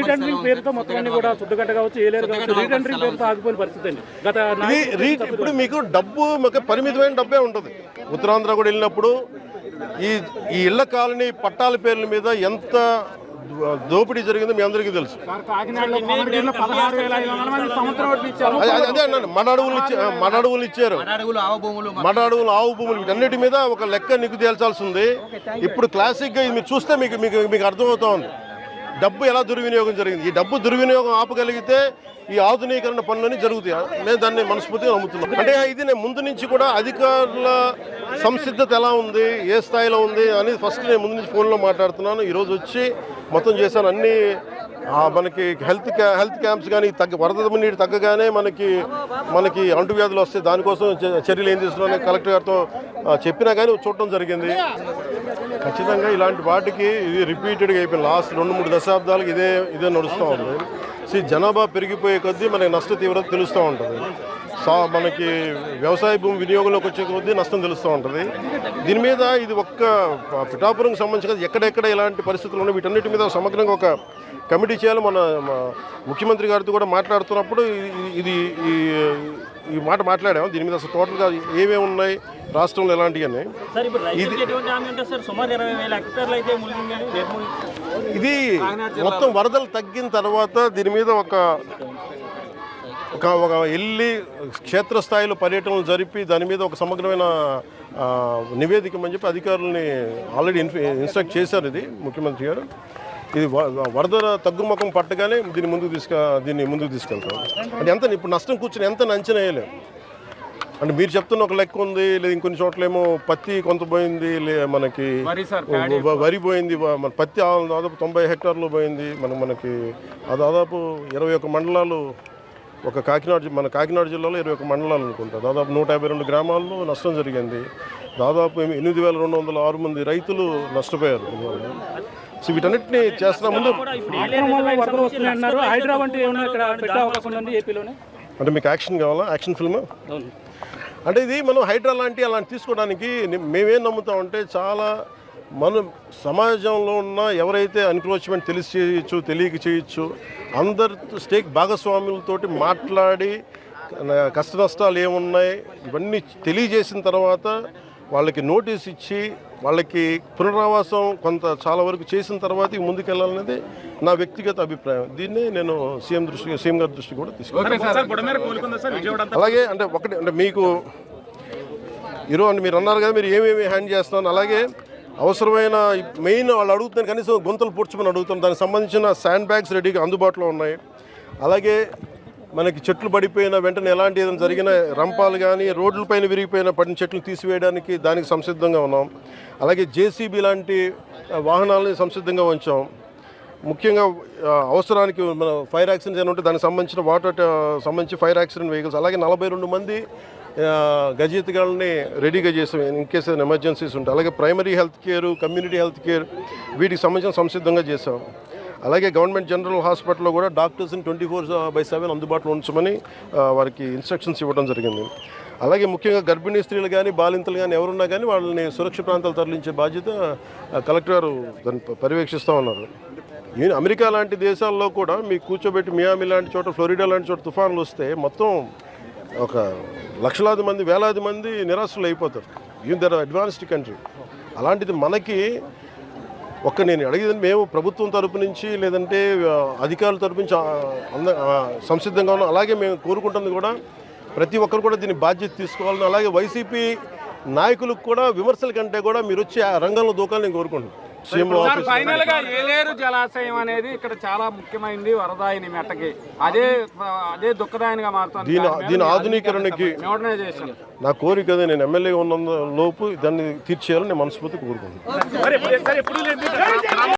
Retendering పేరుతో మొత్తం అన్ని కూడా సుద్దగడ్డ కావచ్చు ఏలేరు కావచ్చు రీటెండరింగ్ పేరుతో ఆగిపోయిన పరిస్థితి అండి. గత ఇప్పుడు మీకు డబ్బు మీకు పరిమితమైన డబ్బే ఉంటుంది. ఉత్తరాంధ్ర కూడా వెళ్ళినప్పుడు ఈ ఈ ఇళ్ళ కాలనీ పట్టాల పేర్ల మీద ఎంత దోపిడీ జరిగిందో మీ అందరికీ తెలుసు. అదే అన్నాను. మడ అడవులు ఇచ్చా మడ అడవులు ఇచ్చారు. అడుగులు ఆవ భూములు మడ అడవులు ఆవు భూములు వీటన్నిటి మీద ఒక లెక్క నిగ్గు తేల్చాల్సి ఉంది. ఇప్పుడు క్లాసిక్గా ఇది మీరు చూస్తే మీకు మీకు మీకు అర్థమవుతా ఉంది. డబ్బు ఎలా దుర్వినియోగం జరిగింది? ఈ డబ్బు దుర్వినియోగం ఆపగలిగితే ఈ ఆధునీకరణ పనులన్నీ జరుగుతాయి? మేము దాన్ని మనస్ఫూర్తిగా నమ్ముతున్నాం అంటే ఇది నేను ముందు నుంచి కూడా అధికారుల సంసిద్ధత ఎలా ఉంది? ఏ స్థాయిలో ఉంది? అనేది ఫస్ట్ నేను ముందు నుంచి ఫోన్లో మాట్లాడుతున్నాను. ఈరోజు వచ్చి మొత్తం చేశాను. అన్ని మనకి హెల్త్ క్యా హెల్త్ క్యాంప్స్ కానీ తగ్గ వరద నీరు తగ్గగానే మనకి మనకి అంటువ్యాధులు వస్తాయి దానికోసం చ- చర్యలు ఏం తీసుకున్నా కలెక్టర్ గారితో చెప్పినా కానీ చూడటం జరిగింది. ఖచ్చితంగా ఇలాంటి వాటికి ఇది రిపీటెడ్గా అయిపోయింది. లాస్ట్ రెండు మూడు దశాబ్దాలకు ఇదే ఇదే నడుస్తూ ఉంది. సో జనాభా పెరిగిపోయే కొద్దీ మనకి నష్ట తీవ్రత తెలుస్తూ ఉంటుంది. మనకి వ్యవసాయ భూమి వినియోగంలోకి వచ్చే కొద్దీ నష్టం తెలుస్తూ ఉంటుంది. దీని మీద ఇది ఒక్క పిఠాపురంకి సంబంధించి కాదు, ఎక్కడెక్కడ ఇలాంటి పరిస్థితులు ఉన్నాయి వీటన్నిటి మీద సమగ్రంగా ఒక కమిటీ చేయాలి. మన ముఖ్యమంత్రి గారితో కూడా మాట్లాడుతున్నప్పుడు ఇది- ఈ ఈ మాట మాట్లాడాము. దీని మీద అసలు టోటల్గా ఏమేమి ఉన్నాయి రాష్ట్రంలో ఎలాంటివి అని. ఇది మొత్తం వరదలు తగ్గిన తర్వాత దీని మీద ఒక ఒక ఒక వెళ్ళి క్షేత్రస్థాయిలో పర్యటనలు జరిపి దాని మీద ఒక సమగ్రమైన నివేదిక అని చెప్పి అధికారులని ఆల్రెడీ ఇన్స్ట్రక్ట్ చేశారు ఇది ముఖ్యమంత్రి గారు. ఇది వరద తగ్గుముఖం పట్టగానే దీన్ని ముందుకు తీసుక దీన్ని ముందుకు తీసుకెళ్తాం అంటే ఎంత ఇప్పుడు నష్టం కూర్చొని ఎంత అంచనా వేయలేము అంటే మీరు చెప్తున్న ఒక లెక్క ఉంది లేదు ఇంకొన్ని చోట్లేమో పత్తి కొంత పోయింది లే మనకి వరి పోయింది మన పత్తి దాదాపు తొంభై హెక్టార్లు పోయింది మన మనకి ఆ దాదాపు ఇరవై ఒక్క మండలాలు ఒక కాకినాడ మన కాకినాడ జిల్లాలో ఇరవై ఒక్క మండలాలు అనుకుంటా. దాదాపు నూట యాభై రెండు గ్రామాల్లో నష్టం జరిగింది. దాదాపు ఎనిమిది వేల రెండు వందల ఆరు మంది రైతులు నష్టపోయారు. సో వీటన్నిటిని చేస్తున్న ముందు అంటే మీకు యాక్షన్ కావాలా? Action film? అంటే ఇది మనం హైడ్రా లాంటి అలాంటి తీసుకోవడానికి మేమేం నమ్ముతామంటే చాలా మనం సమాజంలో ఉన్న ఎవరైతే ఎన్క్రోచ్మెంట్ తెలిసి చేయొచ్చు తెలియక చేయొచ్చు అందరి స్టేక్ భాగస్వాములతోటి మాట్లాడి కష్ట నష్టాలు ఏమున్నాయి ఇవన్నీ తెలియజేసిన తర్వాత వాళ్ళకి నోటీస్ ఇచ్చి వాళ్ళకి పునరావాసం కొంత చాలా వరకు చేసిన తర్వాత ముందుకెళ్ళాలనేది నా వ్యక్తిగత అభిప్రాయం. దీన్నే నేను సీఎం దృష్టి సీఎం గారి దృష్టి కూడా తీసుకున్నాను అలాగే అంటే ఒకటి అంటే మీకు ఈరోజు మీరు అన్నారు కదా మీరు ఏమేమి హ్యాండ్ చేస్తున్నాను అలాగే అవసరమైన మెయిన్ వాళ్ళు అడుగుతున్నారు కనీసం గుంతలు పూడ్చమని అడుగుతున్నాం దానికి సంబంధించిన శాండ్ బ్యాగ్స్ రెడీగా అందుబాటులో ఉన్నాయి. అలాగే మనకి చెట్లు పడిపోయిన వెంటనే ఎలాంటి ఏదైనా జరిగిన రంపాలు కానీ రోడ్లపైన విరిగిపోయిన పడిన చెట్లు తీసివేయడానికి దానికి సంసిద్ధంగా ఉన్నాం. అలాగే జేసీబీ లాంటి వాహనాలని సంసిద్ధంగా ఉంచాం. ముఖ్యంగా అవసరానికి మన ఫైర్ యాక్సిడెంట్స్ ఏమైనా ఉంటే దానికి సంబంధించిన వాటర్ సంబంధించి ఫైర్ యాక్సిడెంట్ వెహికల్స్ అలాగే నలభై రెండు మంది గజయితగాళ్ళని రెడీగా చేసాం ఇన్ కేస్ ఏదైనా ఎమర్జెన్సీస్ ఉంటాయి అలాగే primary health care community health care వీటికి సంబంధించిన సంసిద్ధంగా చేసాం అలాగే గవర్నమెంట్ జనరల్ హాస్పిటల్లో కూడా డాక్టర్స్ని ట్వంటీ ఫోర్ బై సెవెన్ అందుబాటులో ఉంచమని వారికి ఇన్స్ట్రక్షన్స్ ఇవ్వడం జరిగింది. అలాగే ముఖ్యంగా గర్భిణీ స్త్రీలు కానీ బాలింతలు కానీ ఎవరున్నా కానీ వాళ్ళని సురక్షిత ప్రాంతాలు తరలించే బాధ్యత కలెక్టర్ గారు దాన్ని పర్యవేక్షిస్తూ ఉన్నారు. అమెరికా లాంటి దేశాల్లో కూడా మీకు కూర్చోబెట్టి మియామి లాంటి చోట ఫ్లోరిడా లాంటి చోట తుఫాన్లు వస్తే మొత్తం ఒక లక్షలాది మంది వేలాది మంది నిరాశలు అయిపోతారు. ఈవెన్ దర్ అడ్వాన్స్డ్ కంట్రీ అలాంటిది మనకి ఒక్క నేను అడిగేది మేము ప్రభుత్వం తరపు నుంచి లేదంటే అధికారుల తరపు నుంచి అంద సంసిద్ధంగా ఉన్నాం. అలాగే మేము కోరుకుంటుంది కూడా ప్రతి ఒక్కరు కూడా దీని బాధ్యత తీసుకోవాలని అలాగే వైసీపీ నాయకులకు కూడా విమర్శల కంటే కూడా మీరు వచ్చి ఆ రంగంలో దూకాలని నేను కోరుకుంటున్నాను. ఫైనల్గా ఏలేరు జలాశయం అనేది ఇక్కడ చాలా ముఖ్యమైనది వరదాయిని మెట్టకి. అదే అదే దుఃఖదాయనిగా మారుతుంది. దీని ఆధునీకరణకి నా కోరిక నేను ఎమ్మెల్యేగా ఉన్న లోపు దాన్ని తీర్చేయాలని నేను మనస్ఫూర్తి కోరుకుంటున్నాను.